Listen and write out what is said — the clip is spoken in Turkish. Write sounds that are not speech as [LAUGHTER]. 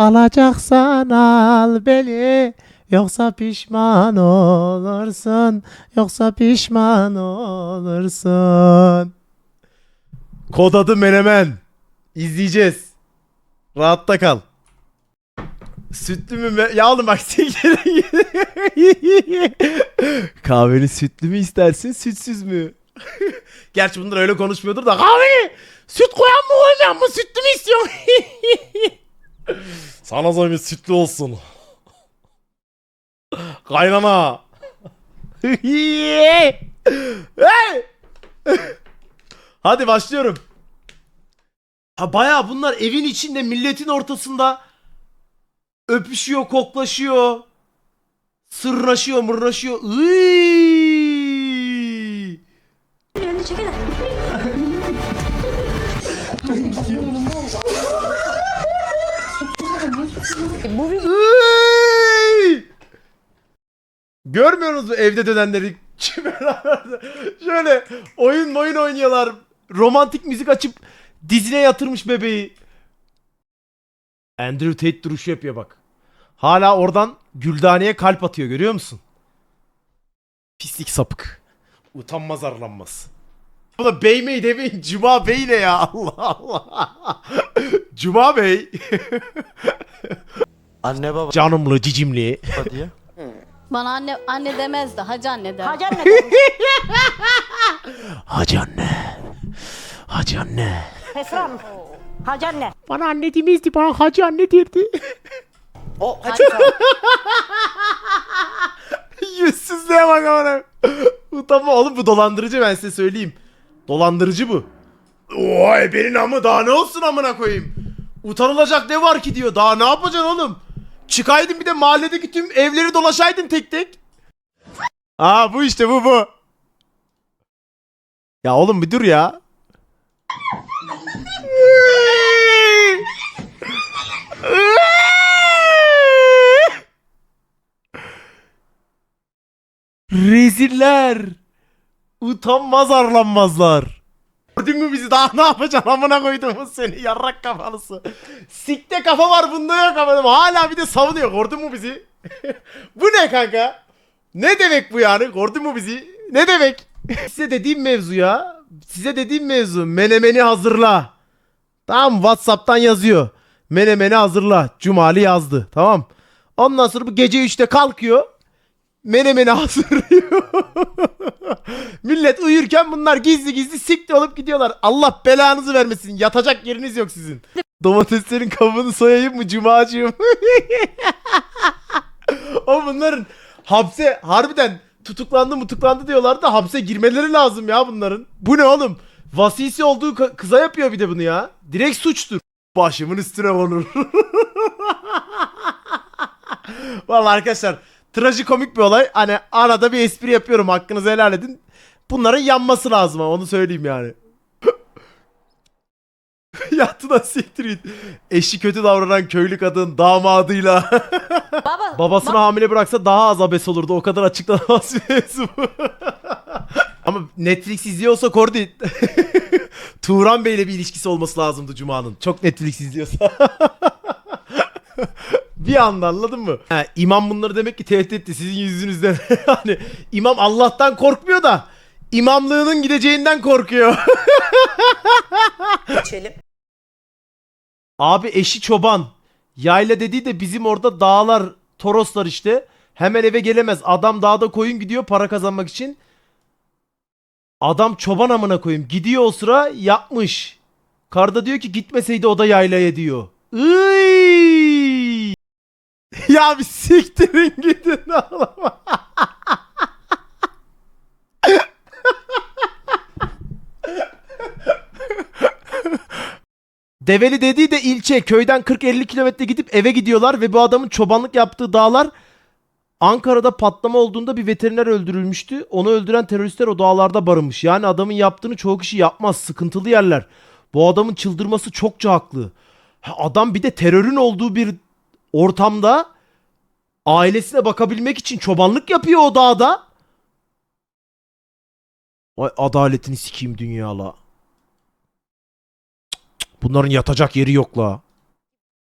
Alacaksan al beni Yoksa pişman olursun Yoksa pişman olursun Kod adı Menemen İzleyeceğiz Rahatta kal Sütlü mü? me- Ya oğlum bak. [LAUGHS] Kahveni sütlü mü istersin sütsüz mü? [LAUGHS] Gerçi bunlar öyle konuşmuyordur da kahveni süt koyan mı koymayan mı sütlü mü istiyorsun? [LAUGHS] Sana zahmet sütlü olsun. Kaynana. Hadi başlıyorum. Ha baya bunlar evin içinde milletin ortasında öpüşüyor, koklaşıyor. Sırnaşıyor, mırnaşıyor. Iiii. Bu bir Iiii! Görmüyorsunuz mu evde dönenleri? [LAUGHS] Şöyle oyun oyun oynuyorlar. Romantik müzik açıp dizine yatırmış bebeği. Andrew Tate duruşu yapıyor bak. Hala oradan Güldane'ye kalp atıyor görüyor musun? Pislik sapık. Utanmaz arlanmaz. Bu da Bey Bey demeyin. Cuma Bey ne ya? [LAUGHS] Allah Allah. Cuma Bey. [LAUGHS] Anne baba Canımlı cicimli. diye. Bana anne anne demezdi. Hacı anne der. Hacı anne demiş. [LAUGHS] Hacı anne. Hacı anne. Esra Hanım. Hacı anne. Bana anne demezdi bana hacı anne derdi. O hacı [LAUGHS] Yüzsüzlüğe bak amına. Utanma oğlum bu dolandırıcı ben size söyleyeyim. Dolandırıcı bu. Oy benim amı daha ne olsun amına koyayım. Utanılacak ne var ki diyor. Daha ne yapacaksın oğlum? Çıkaydın bir de mahalledeki tüm evleri dolaşaydın tek tek. Aa bu işte bu bu. Ya oğlum bir dur ya. Reziller. Utanmaz arlanmazlar. Gördün mü bizi daha ne yapacaksın amına koyduğumuz seni yarrak kafalısı. Sikte kafa var bunda yok ama hala bir de savunuyor gördün mü bizi? [LAUGHS] bu ne kanka? Ne demek bu yani gördün mü bizi? Ne demek? [LAUGHS] Size dediğim mevzu ya. Size dediğim mevzu menemeni hazırla. Tamam Whatsapp'tan yazıyor. Menemeni hazırla. Cumali yazdı. Tamam. Ondan sonra bu gece 3'te kalkıyor. Menemeni hazırlıyor. [LAUGHS] Millet uyurken bunlar gizli gizli sikti olup gidiyorlar. Allah belanızı vermesin. Yatacak yeriniz yok sizin. Domateslerin kabuğunu soyayım mı cumacığım? [LAUGHS] o bunların hapse harbiden tutuklandı tutuklandı diyorlar da hapse girmeleri lazım ya bunların. Bu ne oğlum? Vasisi olduğu kıza yapıyor bir de bunu ya. Direkt suçtur. Başımın üstüne olur. [LAUGHS] Vallahi arkadaşlar trajikomik bir olay. Hani arada bir espri yapıyorum hakkınızı helal edin. Bunların yanması lazım ama onu söyleyeyim yani. [LAUGHS] Yattı da siktir git. Eşi kötü davranan köylü kadın damadıyla [LAUGHS] Baba. babasını hamile bıraksa daha az abes olurdu. O kadar açıklanamaz [LAUGHS] bir mevzu bu. Ama Netflix izliyorsa Kordi Turan Bey'le bir ilişkisi olması lazımdı Cuma'nın. Çok Netflix izliyorsa. Bir anda anladın mı? Ha, imam bunları demek ki tehdit etti sizin yüzünüzden. [LAUGHS] hani imam Allah'tan korkmuyor da imamlığının gideceğinden korkuyor. [LAUGHS] içelim. Abi eşi çoban. Yayla dediği de bizim orada dağlar, Toroslar işte. Hemen eve gelemez. Adam dağda koyun gidiyor para kazanmak için. Adam çoban amına koyayım. Gidiyor o sıra yapmış. Karda diyor ki gitmeseydi o da yaylaya diyor. Iy! [LAUGHS] ya bir siktirin gidin ağlama. [LAUGHS] Develi dediği de ilçe. Köyden 40-50 kilometre gidip eve gidiyorlar ve bu adamın çobanlık yaptığı dağlar Ankara'da patlama olduğunda bir veteriner öldürülmüştü. Onu öldüren teröristler o dağlarda barınmış. Yani adamın yaptığını çoğu kişi yapmaz. Sıkıntılı yerler. Bu adamın çıldırması çokça haklı. Ha, Adam bir de terörün olduğu bir ortamda ailesine bakabilmek için çobanlık yapıyor o dağda. Vay adaletini sikeyim dünyala. Bunların yatacak yeri yok la.